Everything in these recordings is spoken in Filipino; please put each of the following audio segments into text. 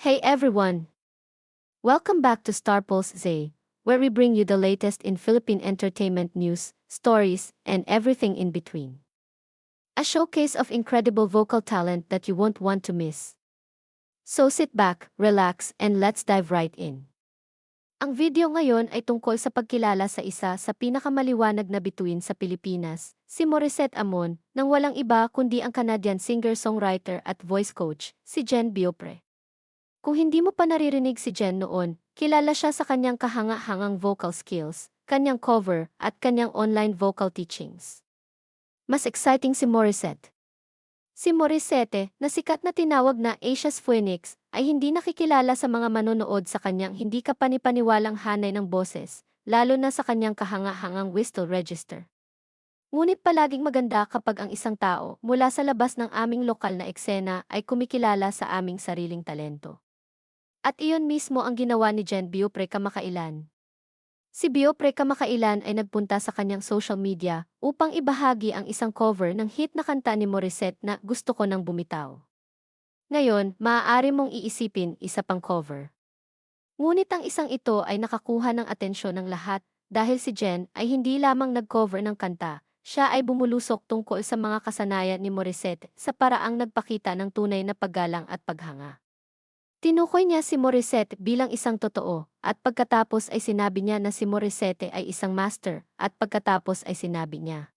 Hey everyone! Welcome back to Star Pulse Z, where we bring you the latest in Philippine entertainment news, stories, and everything in between. A showcase of incredible vocal talent that you won't want to miss. So sit back, relax, and let's dive right in. Ang video ngayon ay tungkol sa pagkilala sa isa sa pinakamaliwanag na bituin sa Pilipinas, si Morissette Amon, nang walang iba kundi ang Canadian singer-songwriter at voice coach, si Jen Biopre. Kung hindi mo pa naririnig si Jen noon, kilala siya sa kanyang kahanga-hangang vocal skills, kanyang cover, at kanyang online vocal teachings. Mas exciting si Morissette. Si Morissette, na sikat na tinawag na Asia's Phoenix, ay hindi nakikilala sa mga manonood sa kanyang hindi kapanipaniwalang hanay ng boses, lalo na sa kanyang kahanga-hangang whistle register. Ngunit palaging maganda kapag ang isang tao mula sa labas ng aming lokal na eksena ay kumikilala sa aming sariling talento. At iyon mismo ang ginawa ni Jen Biopre kamakailan. Si Biopre kamakailan ay nagpunta sa kanyang social media upang ibahagi ang isang cover ng hit na kanta ni Morissette na Gusto Ko Nang Bumitaw. Ngayon, maaari mong iisipin isa pang cover. Ngunit ang isang ito ay nakakuha ng atensyon ng lahat dahil si Jen ay hindi lamang nag-cover ng kanta, siya ay bumulusok tungkol sa mga kasanayan ni Morissette sa paraang nagpakita ng tunay na paggalang at paghanga. Tinukoy niya si Morissette bilang isang totoo, at pagkatapos ay sinabi niya na si Morissette ay isang master, at pagkatapos ay sinabi niya.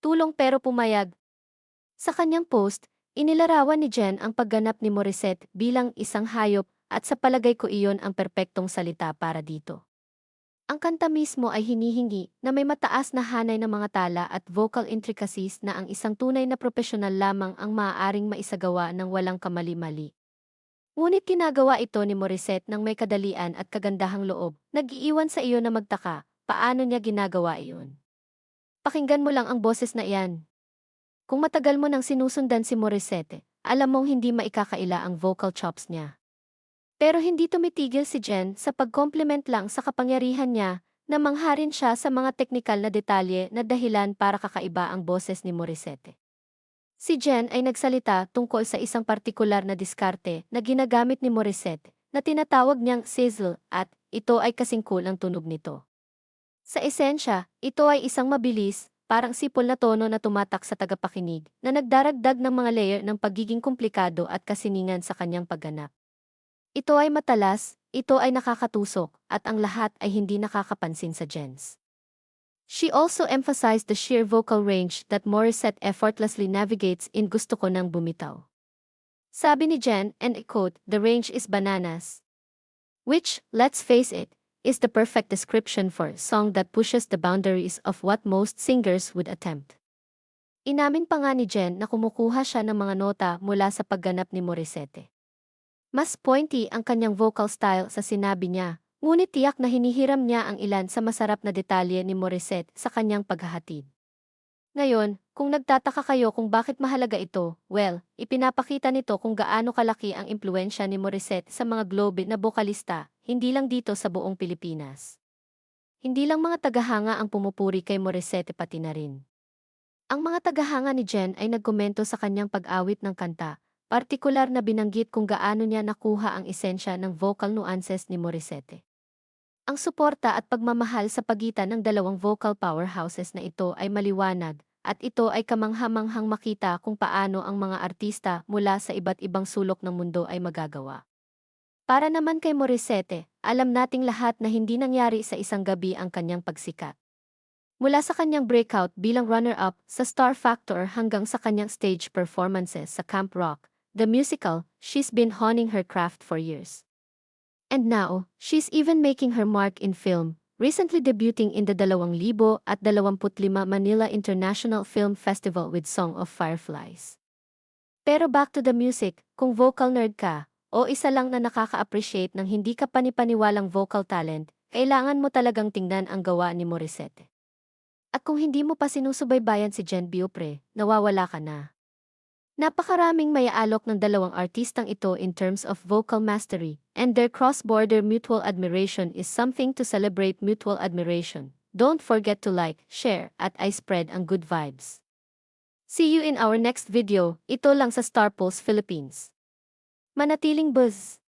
Tulong pero pumayag. Sa kanyang post, inilarawan ni Jen ang pagganap ni Morissette bilang isang hayop at sa palagay ko iyon ang perpektong salita para dito. Ang kanta mismo ay hinihingi na may mataas na hanay ng mga tala at vocal intricacies na ang isang tunay na profesional lamang ang maaaring maisagawa ng walang kamali-mali. Ngunit ginagawa ito ni Morissette ng may kadalian at kagandahang loob, nag-iiwan sa iyo na magtaka, paano niya ginagawa iyon. Pakinggan mo lang ang boses na iyan. Kung matagal mo nang sinusundan si Morissette, alam mong hindi maikakaila ang vocal chops niya. Pero hindi tumitigil si Jen sa pag-compliment lang sa kapangyarihan niya na mangharin siya sa mga teknikal na detalye na dahilan para kakaiba ang boses ni Morissette. Si Jen ay nagsalita tungkol sa isang partikular na diskarte na ginagamit ni Morissette na tinatawag niyang sizzle at ito ay kasing cool ang tunog nito. Sa esensya, ito ay isang mabilis, parang sipol na tono na tumatak sa tagapakinig na nagdaragdag ng mga layer ng pagiging komplikado at kasiningan sa kanyang pagganap. Ito ay matalas, ito ay nakakatusok, at ang lahat ay hindi nakakapansin sa Jens. She also emphasized the sheer vocal range that Morissette effortlessly navigates in Gusto Ko Nang Bumitaw. Sabi ni Jen, and I quote, the range is bananas. Which, let's face it, is the perfect description for a song that pushes the boundaries of what most singers would attempt. Inamin pa nga ni Jen na kumukuha siya ng mga nota mula sa pagganap ni Morissette. Mas pointy ang kanyang vocal style sa sinabi niya, Ngunit tiyak na hinihiram niya ang ilan sa masarap na detalye ni Morissette sa kanyang paghahatid. Ngayon, kung nagtataka kayo kung bakit mahalaga ito, well, ipinapakita nito kung gaano kalaki ang impluensya ni Morissette sa mga globe na bokalista, hindi lang dito sa buong Pilipinas. Hindi lang mga tagahanga ang pumupuri kay Morissette pati na rin. Ang mga tagahanga ni Jen ay nagkomento sa kanyang pag-awit ng kanta, partikular na binanggit kung gaano niya nakuha ang esensya ng vocal nuances ni Morissette. Ang suporta at pagmamahal sa pagitan ng dalawang vocal powerhouses na ito ay maliwanag, at ito ay kamanghamanghang makita kung paano ang mga artista mula sa iba't ibang sulok ng mundo ay magagawa. Para naman kay Morissette, alam nating lahat na hindi nangyari sa isang gabi ang kanyang pagsikat. Mula sa kanyang breakout bilang runner-up sa Star Factor hanggang sa kanyang stage performances sa Camp Rock, the musical, she's been honing her craft for years. And now, she's even making her mark in film, recently debuting in the 2025 Manila International Film Festival with Song of Fireflies. Pero back to the music, kung vocal nerd ka, o isa lang na nakaka-appreciate ng hindi ka panipaniwalang vocal talent, kailangan mo talagang tingnan ang gawa ni Morissette. At kung hindi mo pa sinusubaybayan si Jen Biopre, nawawala ka na. Napakaraming mayaalok ng dalawang artistang ito in terms of vocal mastery, and their cross-border mutual admiration is something to celebrate mutual admiration. Don't forget to like, share, at I spread ang good vibes. See you in our next video, ito lang sa Star Pulse Philippines. Manatiling buzz!